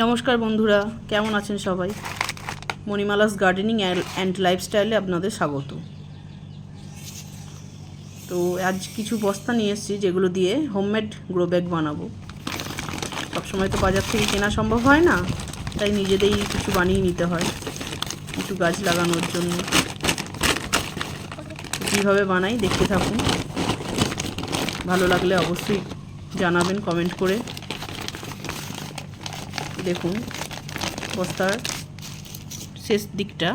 নমস্কার বন্ধুরা, কেমন আছেন সবাই? মণিমালাস গার্ডেনিং অ্যান্ড লাইফস্টাইলে আপনাদের স্বাগত। তো আজ কিছু বস্তা নিয়ে এসেছি যেগুলো দিয়ে হোমমেড গ্রো ব্যাগ বানাবো। সবসময় তো বাজার থেকে কেনা সম্ভব হয় না, তাই নিজেদেরই কিছু বানিয়ে নিতে হয়, কিছু গাছ লাগানোর জন্য। কীভাবে বানাই দেখতে থাকুন। ভালো লাগলে অবশ্যই জানাবেন কমেন্ট করে। দেখুন বস্তার শেষ দিকটা।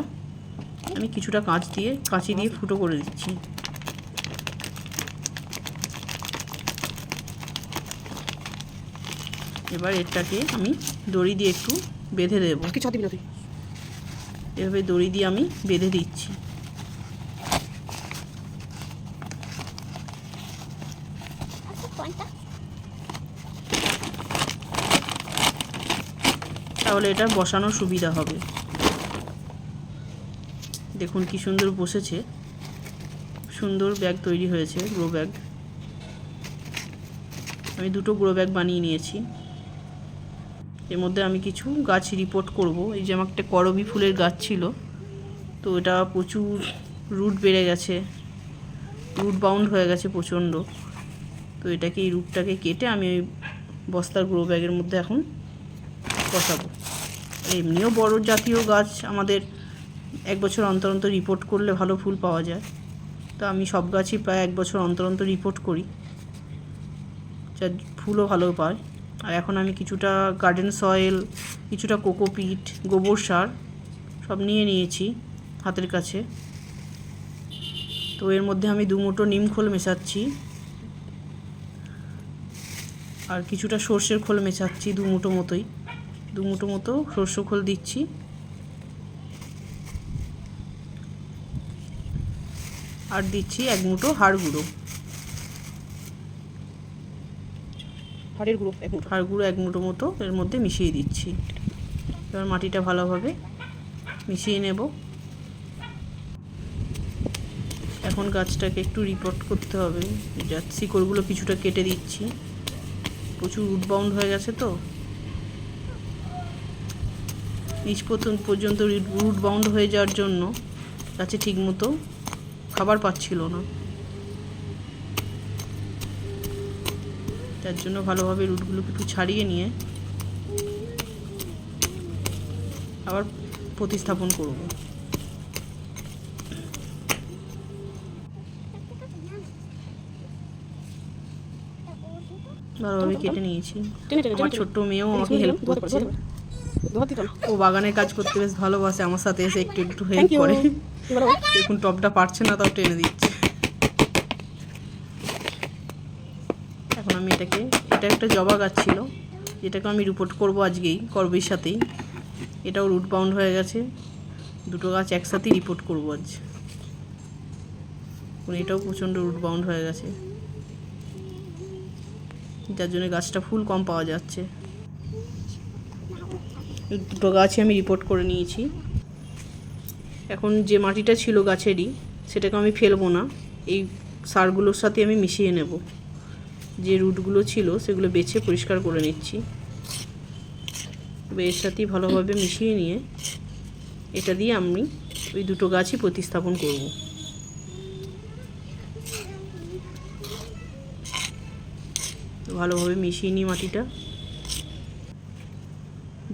আমি কিছুটা কাঁচ দিয়ে কাঁচি দিয়ে ফুটো করে দিচ্ছি। এবার এটাকে আমি দড়ি দিয়ে একটু বেঁধে দেবো। এভাবে দড়ি দিয়ে আমি বেঁধে দিচ্ছি। তাহলে এটা বসানোর সুবিধা হবে। দেখুন কি সুন্দর বসেছে। সুন্দর ব্যাগ তৈরি হয়েছে গ্রো ব্যাগ আমি দুটো গ্রো ব্যাগ বানিয়ে নিয়েছি। এর মধ্যে আমি কিছু গাছ রিপোর্ট করব। এই যে আমার একটা করবি ফুলের গাছ ছিল, তো এটা প্রচুর রুট বেড়ে গেছে। রুট বাউন্ড হয়ে গেছে প্রচণ্ড। তো এটাকে এই রুটটাকে কেটে আমি ওই বস্তার গ্রো ব্যাগের মধ্যে এখন বসাবো। এমনিও বড় জাতীয় গাছ আমাদের এক বছর অন্তর অন্তর রিপোর্ট করলে ভালো ফুল পাওয়া যায়। তো আমি সব গাছই প্রায় এক বছর অন্তর অন্তর রিপোর্ট করি, যা ফুলও ভালো পায়। আর এখন আমি কিছুটা গার্ডেন সয়েল কিছুটা কোকোপিট গোবর সার সব নিয়ে নিয়েছি হাতের কাছে। তো এর মধ্যে আমি দু মুঠো নিম খোল মেশাচ্ছি। আর কিছুটা সর্ষের খোল মেশাচ্ছি দু মুঠো মতোই। দু মুঠো মতো সর্ষে খোল দিচ্ছি। আর দিচ্ছি এক মুঠো হাড় গুঁড়ো। হাড়ের গ্রুপ এক মুঠো। হাড় গুঁড়ো এক মুঠো মতো এর মধ্যে মিশিয়ে দিচ্ছি। এবার মাটিটা ভালোভাবে মিশিয়ে নেব। এখন গাছটাকে একটু রিপোর্ট করতে হবে। যা শিকড়গুলো কিছুটা কেটে দিচ্ছি। প্রচুর রুট বাউন্ড হয়ে গেছে তো। নিচ পর্যন্ত পর্যন্ত রুট বাউন্ড হয়ে যাওয়ার জন্য গাছে ঠিকমতো খাবার পাচ্ছিল না। তার জন্য ভালোভাবে রুটগুলোকে একটু ছাড়িয়ে নিয়ে আবার প্রতিস্থাপন করব। ভালোভাবে কেটে নিয়েছি। আমার ছোট্ট মেয়েও আমাকে হেল্প করছে। ও বাগানের কাজ করতে বেশ ভালোবাসে আমার সাথে এসে একটু একটু হেল্প করে। দেখুন টপটা পারছে না তাও টেনে দিচ্ছে। এখন আমি এটাকে এটা একটা জবা গাছ ছিল যেটাকে আমি রিপোর্ট করব আজকেই করবির সাথেই। এটাও রুট বাউন্ড হয়ে গেছে। দুটো গাছ একসাথেই রিপোর্ট করব আজ। এটাও প্রচণ্ড রুট বাউন্ড হয়ে গেছে। যার জন্য গাছটা ফুল কম পাওয়া যাচ্ছে। দুটো গাছই আমি রিপোর্ট করে নিয়েছি। এখন যে মাটিটা ছিল গাছেরই, সেটাকে আমি ফেলব না। এই সারগুলোর সাথে আমি মিশিয়ে নেব। যে রুটগুলো ছিল, সেগুলো বেছে পরিষ্কার করে নিচ্ছি। এর সাথেই ভালোভাবে মিশিয়ে নিয়ে এটা দিয়ে আমি ওই দুটো গাছই প্রতিস্থাপন করব। ভালোভাবে মিশিয়ে নিই মাটিটা।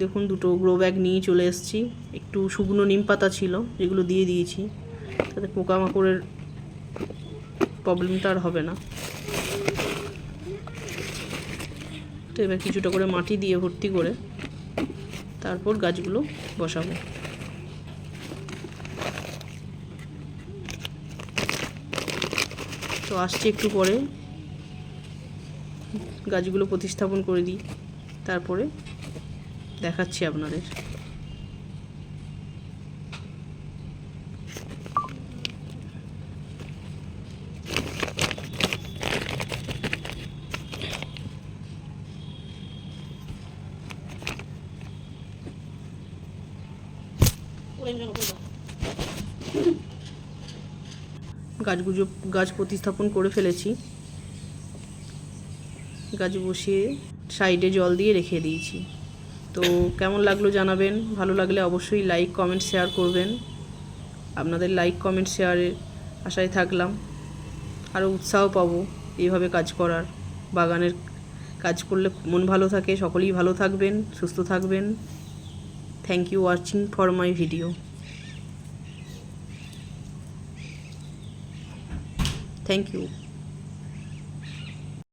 দেখুন, দুটো গ্রো ব্যাগ নিয়ে চলে এসেছি। একটু শুকনো নিম পাতা ছিল, যেগুলো দিয়ে দিয়েছি। তাতে পোকামাকড়ের প্রবলেমটা আর হবে না। তো এবার কিছুটা করে মাটি দিয়ে ভর্তি করে তারপর গাছগুলো বসাবো। তো আসছি একটু পরে। গাছগুলো প্রতিস্থাপন করে দিই। তারপরে দেখাচ্ছি আপনাদের। গাছগুলো গাছ প্রতিস্থাপন করে ফেলেছি। গাছ বসিয়ে সাইডে জল দিয়ে রেখে দিয়েছি। তো কেমন লাগল জানাবেন? ভালো লাগলে অবশ্যই লাইক কমেন্ট শেয়ার করবেন। আপনাদের লাইক কমেন্ট শেয়ারের আশায় থাকলাম। আরও উৎসাহ পাবো এইভাবে কাজ করার। বাগানের কাজ করলে মন ভালো থাকে, সকলেই ভালো থাকবেন, সুস্থ থাকবেন। Thank you watching for my video thank you